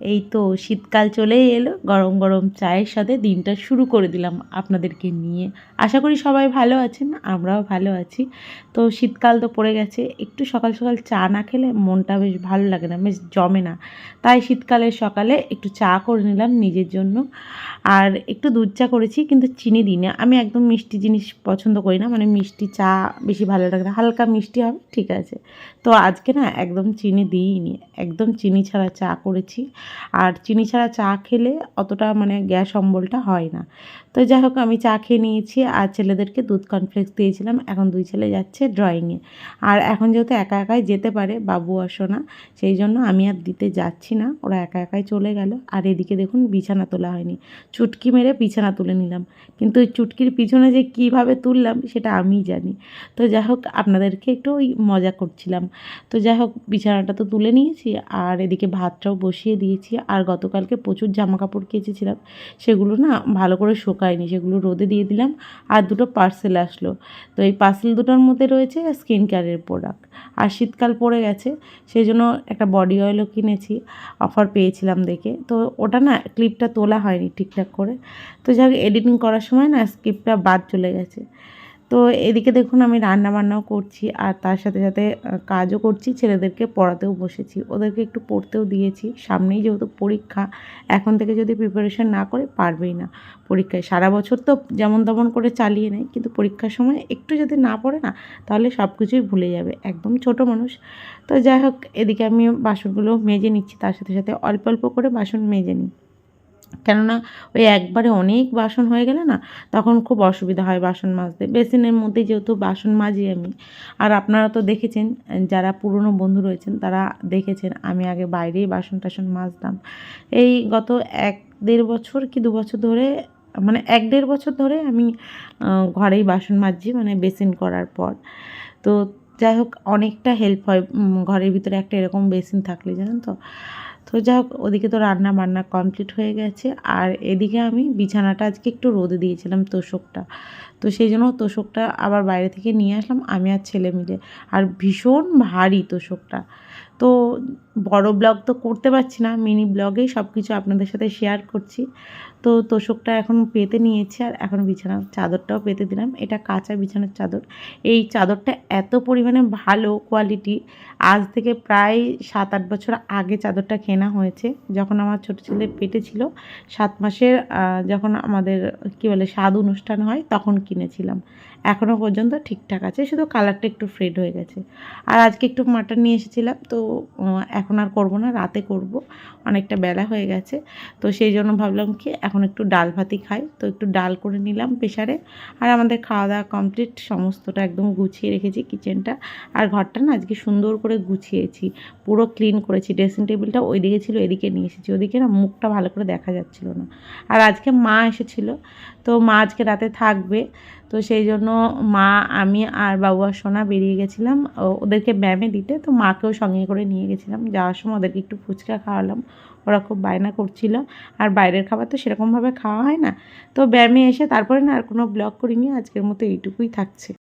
এই তো শীতকাল চলেই এলো, গরম গরম চায়ের সাথে দিনটা শুরু করে দিলাম আপনাদেরকে নিয়ে। আশা করি সবাই ভালো আছেন, আমরাও ভালো আছি। তো শীতকাল তো পড়ে গেছে, একটু সকাল সকাল চা না খেলে মনটা বেশ ভালো লাগে না, বেশ জমে না। তাই শীতকালের সকালে একটু চা করে নিলাম নিজের জন্য। আর একটু দুধ চা করেছি, কিন্তু চিনি দিই না আমি একদম মিষ্টি জিনিস পছন্দ করি না মানে মিষ্টি চা বেশি ভালো লাগে না, হালকা মিষ্টি হবে, ঠিক আছে। তো আজকে না একদম চিনি দিইনি, একদম চিনি ছাড়া চা করেছি। আর চিনি ছাড়া চা খেলে অতটা মানে গ্যাস অম্বলটা হয় না। তো যাই হোক, আমি চা খেয়ে নিয়েছি আর ছেলেদেরকে দুধ কনফ্লেক্স দিয়েছিলাম, এখন দুই ছেলে যাচ্ছে ড্রয়িংয়ে আর এখন যেহেতু একা একাই যেতে পারে, বাবু আসো না সেই জন্য আমি আর দিতে যাচ্ছি না, ওরা একা একাই চলে গেল। আর এদিকে দেখুন, বিছানা তোলা হয়নি। চুটকি মেরে বিছানা তুলে নিলাম। কিন্তু ওই চুটকির পিছনে যে কীভাবে তুললাম, সেটা আমিই জানি। তো যাই হোক, আপনাদেরকে একটু ওই মজা করছিলাম। তো যাই হোক, বিছানাটা তো তুলে নিয়েছি, আর এদিকে ভাতটাও বসিয়ে দিয়েছি। আর গতকালকে প্রচুর জামা কাপড় কেচেছিলাম। সেগুলো না ভালো করে শোকায়নি, সেগুলো রোদে দিয়ে দিলাম আর দুটো পার্সেল আসলো। তো এই পার্সেল দুটোর মধ্যে রয়েছে স্কিন কেয়ারের প্রোডাক্ট। আর শীতকাল পড়ে গেছে, সেই জন্য একটা বডি অয়েলও কিনেছি, অফার পেয়েছিলাম দেখে। তো ওটা না ক্লিপটা তোলা হয়নি ঠিকঠাক করে। তো যাই এডিটিং করার সময় না স্ক্রিপ্টটা বাদ চলে গেছে। তো এদিকে দেখুন আমি রান্না বান্নাও করছি আর তার সাথে সাথে কাজও করছি। ছেলেদেরকে পড়াতেও বসেছি। ওদেরকে একটু পড়তেও দিয়েছি। সামনেই যেহেতু পরীক্ষা, এখন থেকে যদি প্রিপারেশন না করে পারবেই না পরীক্ষায়। সারা বছর তো যেমন তেমন করে চালিয়ে নেয়, কিন্তু পরীক্ষার সময় একটু যদি না পড়ে না, তাহলে সব কিছুই ভুলে যাবে। একদম ছোট মানুষ। তো যাই হোক, এদিকে আমি বাসনগুলো মেজে নিচ্ছি। তার সাথে সাথে অল্প অল্প করে বাসন মেজে নিই। কেননা ওই একবারে অনেক বাসন হয়ে গেলে না তখন খুব অসুবিধা হয় বাসন মাজতে। বেসিনের মধ্যে যেহেতু বাসন মাজি আমি। আর আপনারা তো দেখেছেন, যারা পুরনো বন্ধু রয়েছেন তারা দেখেছেন আমি আগে বাইরেই বাসন টাসন মাজতাম। এই গত এক দেড় বছর কি দু বছর ধরে মানে এক দেড় বছর ধরে আমি ঘরেই বাসন মাজছি মানে বেসিন করার পর। তো যাই হোক, অনেকটা হেল্প হয়। ঘরের ভিতরে একটা এরকম বেসিন থাকলে, জানেন তো? তো যাই হোক ওদিকে তো রান্না বান্না কমপ্লিট হয়ে গেছে। আর এদিকে আমি বিছানাটা আজকে একটু রোদে দিয়েছিলাম তোষকটা। তো সেই জন্য তোষকটা আবার বাইরে থেকে নিয়ে আসলাম, আমি আর ছেলে মিলে। আর ভীষণ ভারী তোষকটা। তো বড় ব্লগ তো করতে পারছি না, মিনি ব্লগেই সব কিছু আপনাদের সাথে শেয়ার করছি। তো তোষকটা এখন পেতে নিয়েছি আর এখন বিছানার চাদরটাও পেতে দিলাম। এটা কাঁচা বিছানার চাদর। এই চাদরটা এত পরিমাণে ভালো কোয়ালিটি আজ থেকে প্রায় সাত আট বছর আগে চাদরটা কেনা হয়েছে। যখন আমার ছোটো ছেলে পেটে ছিল, সাত মাসের যখন আমাদের, কী বলে, স্বাদ অনুষ্ঠান হয়, তখন কিনেছিলাম। এখনও পর্যন্ত ঠিকঠাক আছে, শুধু কালারটা একটু ফ্রেড হয়ে গেছে। আর আজকে একটু মাটন নিয়ে এসেছিলাম, তো এখন আর করব না, রাতে করব। অনেকটা বেলা হয়ে গেছে। তো সেই জন্য ভাবলাম কি, এখন একটু ডাল ভাতই খাই। তো একটু ডাল করে নিলাম প্রেশারে আর আমাদের খাওয়া দাওয়া কমপ্লিট সমস্তটা একদম গুছিয়ে রেখেছি কিচেনটা আর ঘরটা না আজকে সুন্দর করে গুছিয়েছি। পুরো ক্লিন করেছি। ড্রেসিং টেবিলটা ওইদিকে ছিল, এদিকে নিয়ে এসেছি। ওদিকে না মুখটা ভালো করে দেখা যাচ্ছিল না। আর আজকে মা এসেছিল। তো মা আজকে রাতে থাকবে। তো সেই জন্য মা, আমি আর বাবু আর সোনা বেরিয়ে গেছিলাম। ওদেরকে ব্যায়ামে দিতে। তো মাকেও সঙ্গে করে নিয়ে গেছিলাম। যাওয়ার সময় ওদেরকে একটু ফুচকা খাওয়ালাম। ওরা খুব বায়না করছিল। আর বাইরের খাবার তো সেরকমভাবে খাওয়া হয় না। তো ব্যায়ামে এসে তারপরে না আর কোনো ব্লগ করিনি। আজকের মতো এইটুকুই থাকছে।